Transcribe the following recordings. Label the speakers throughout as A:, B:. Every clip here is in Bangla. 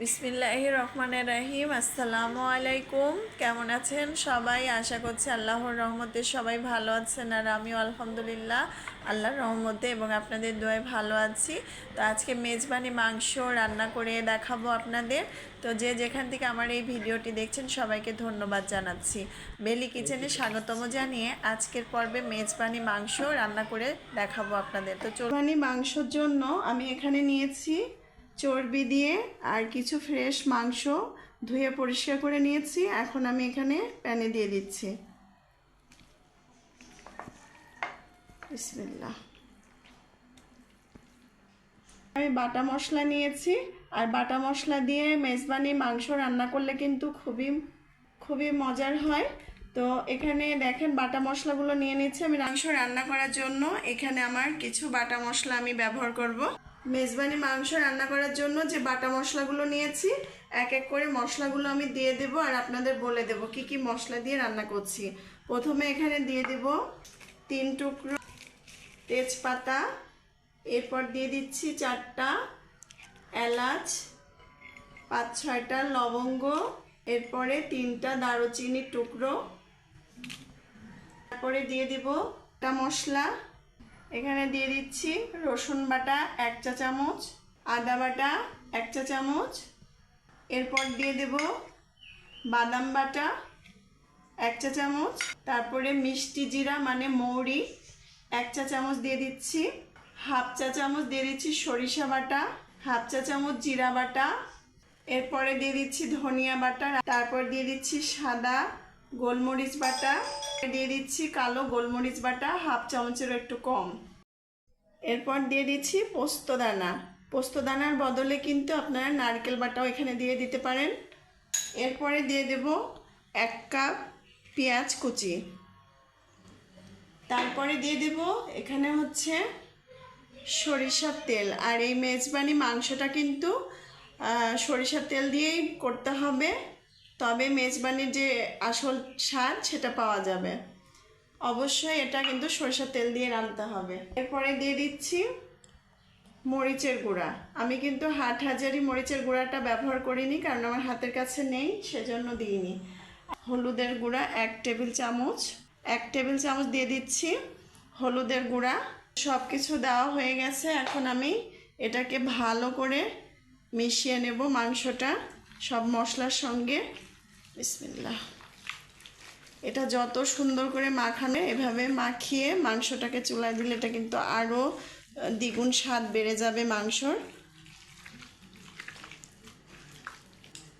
A: বিসমিল্লাহ রহমান রাহিম আসসালামু আলাইকুম কেমন আছেন সবাই? আশা করছি আল্লাহর রহমতে সবাই ভালো আছেন আর আমিও আলহামদুলিল্লাহ আল্লাহর রহমতে এবং আপনাদের দোয়ায় ভালো আছি। তো আজকে মেজবানি মাংস রান্না করে দেখাবো আপনাদের। তো যে যেখান থেকে আমার এই ভিডিওটি দেখছেন, সবাইকে ধন্যবাদ জানাচ্ছি। বেলি কিচেনে স্বাগতম জানিয়ে আজকের পর্বে মেজবানি মাংস রান্না করে দেখাবো আপনাদের। তো চোরবানি মাংসর জন্য আমি এখানে নিয়েছি চর্বি দিয়ে আর কিছু ফ্রেশ মাংস ধুয়ে পরিষ্কার করে নিয়েছি। এখন আমি এখানে প্যানে দিয়ে দিচ্ছি। আমি বাটা মশলা নিয়েছি আর বাটা মশলা দিয়ে মেজবানি মাংস রান্না করলে কিন্তু খুবই খুবই মজার হয়। তো এখানে দেখেন বাটা মশলাগুলো নিয়ে নিচ্ছি। আমি মাংস রান্না করার জন্য এখানে আমার কিছু বাটা মশলা আমি ব্যবহার করব। মেজবানি মাংস রান্না করার জন্য যে বাটা মশলাগুলো নিয়েছি, এক এক করে মশলাগুলো আমি দিয়ে দেব আর আপনাদের বলে দেব কি কি মশলা দিয়ে রান্না করছি। প্রথমে এখানে দিয়ে দেব তিন টুকরো তেজপাতা, এরপর দিয়ে দিচ্ছি চারটা এলাচ, পাঁচ ছয়টা লবঙ্গ, এরপরে তিনটা দারুচিনির টুকরো, তারপরে দিয়ে দিব একটা মশলা এখানে দিয়ে দিচ্ছি রসুন বাটা এক চা চামচ, আদা বাটা এক চা চামচ, এরপর দিয়ে দেব বাদাম বাটা এক চা চামচ, তারপরে মিষ্টি জিরা মানে মৌরি এক চা চামচ দিয়ে দিচ্ছি, হাফ চা চামচ দিয়ে দিচ্ছি সরিষা বাটা, হাফ চা চামচ জিরা বাটা, এরপরে দিয়ে দিচ্ছি ধনিয়া বাটা, তারপর দিয়ে দিচ্ছি সাদা গোলমরিচ বাটা দিয়ে দিচ্ছি কালো গোলমরিচ বাটা, হাফ চামচেরও একটু কম। এরপর দিয়ে দিচ্ছি পোস্তদানা পোস্তদানার বদলে কিন্তু আপনারা নারকেল বাটাও এখানে দিয়ে দিতে পারেন। এরপরে দিয়ে দেব এক কাপ পেঁয়াজ কুচি। তারপরে দিয়ে দেব এখানে হচ্ছে সরিষার তেল। আর এই মেজবানি মাংসটা কিন্তু সরিষার তেল দিয়েই করতে হবে। তবে মেজবানির যে আসল স্বাদ সেটা পাওয়া যাবে। অবশ্যই এটা কিন্তু সরিষার তেল দিয়ে রান্নতে হবে। এরপরে দিয়ে দিচ্ছি মরিচের গুঁড়া। আমি কিন্তু হাট হাজারি মরিচের গুঁড়াটা ব্যবহার করিনি কারণ আমার হাতের কাছে নেই, সেজন্য দিইনি। হলুদের গুঁড়া এক টেবিল চামচ। এক টেবিল চামচ দিয়ে দিচ্ছি হলুদের গুঁড়া। সব কিছু দেওয়া হয়ে গেছে, এখন আমি এটাকে ভালো করে মিশিয়ে নেব মাংসটা। সব মশলার সঙ্গে। বিসমিল্লাহ। এটা যত সুন্দর করে মাখানো, এভাবে মাখিয়ে মাংসটাকে চুলায় দিলে এটা কিন্তু আরও দ্বিগুণ স্বাদ বেড়ে যাবে মাংসর।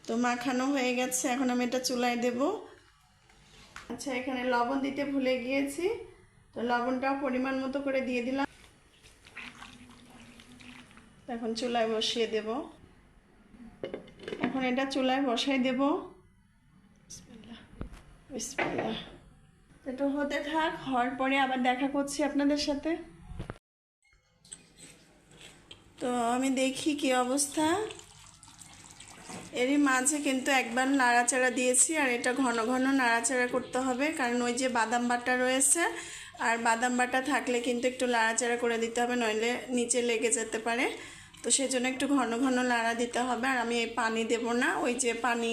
A: তো মাখানো হয়ে গেছে, এখন আমি এটা চুলায় দেব। আচ্ছা এখানে লবণ দিতে ভুলে গিয়েছি, তো লবণটাও পরিমাণ মতো করে দিয়ে দিলাম। এখন চুলায় বসিয়ে দেব। এখন এটা চুলায় বসাই দেব। বিসমিল্লাহ। এটা হতে থাক, হওয়ার পরে আবার দেখা করছি আপনাদের সাথে। তো আমি দেখি কি অবস্থা। এরই মাঝে কিন্তু একবার নাড়াচাড়া দিয়েছি, আর এটা ঘন ঘন নাড়াচাড়া করতে হবে, কারণ ওই যে বাদাম বাটা রয়েছে, আর বাদাম বাটা থাকলে কিন্তু একটু নাড়াচাড়া করে দিতে হবে, নইলে নিচে লেগে যেতে পারে। তো সেজন্য একটু ঘন ঘন নাড়া দিতে হবে। আর আমি এই পানি দেব না। ওই যে পানি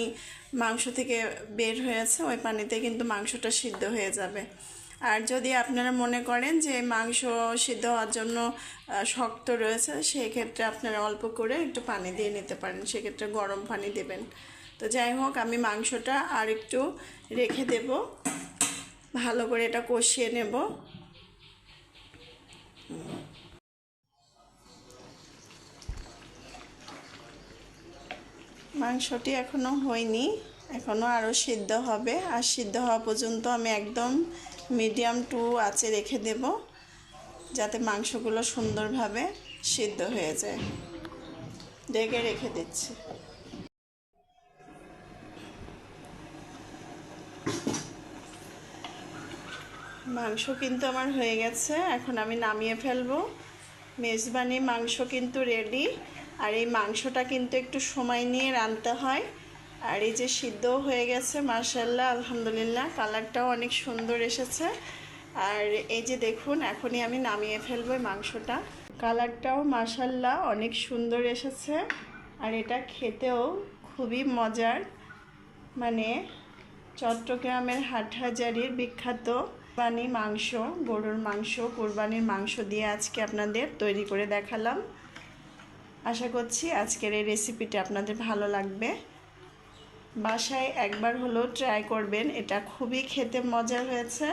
A: মাংস থেকে বের হয়েছে, ওই পানিতে কিন্তু মাংসটা সিদ্ধ হয়ে যাবে। আর যদি আপনারা মনে করেন যে মাংস সিদ্ধ হওয়ার জন্য শক্ত রয়েছে সেই ক্ষেত্রে আপনারা অল্প করে একটু পানি দিয়ে নিতে পারেন। সেক্ষেত্রে গরম পানি দেবেন। তো যাই হোক, আমি মাংসটা আর একটু রেখে দেব। ভালো করে এটা কষিয়ে নেব। মাংসটি এখনও হয়নি এখনও আরও সিদ্ধ হবে। আর সিদ্ধ হওয়া পর্যন্ত আমি একদম মিডিয়াম টু আঁচে রেখে দেব, যাতে মাংসগুলো সুন্দরভাবে সিদ্ধ হয়ে যায়। ডেকে রেখে দিচ্ছি। মাংস কিন্তু আমার হয়ে গেছে, এখন আমি নামিয়ে ফেলব। মেজবানি মাংস কিন্তু রেডি আর এই মাংসটা কিন্তু একটু সময় নিয়ে রাঁধতে হয়। আর এই যে সিদ্ধ হয়ে গেছে মার্শাল্লাহ আলহামদুলিল্লাহ, কালারটাও অনেক সুন্দর এসেছে। আর এই যে দেখুন, এখনই আমি নামিয়ে ফেলব মাংসটা। কালারটাও মার্শাল্লাহ অনেক সুন্দর এসেছে। আর এটা খেতেও খুবই মজার। মানে চট্টগ্রামের হাটহাজারির বিখ্যাত কোরবানি মাংস, গরুর মাংস, কোরবানির মাংস দিয়ে আজকে আপনাদের তৈরি করে দেখালাম। আশা করছি আজকের এই রেসিপিটা আপনাদের ভালো লাগবে। বাসায় একবার হলেও ট্রাই করবেন, এটা খুবই খেতে মজার হয়েছে।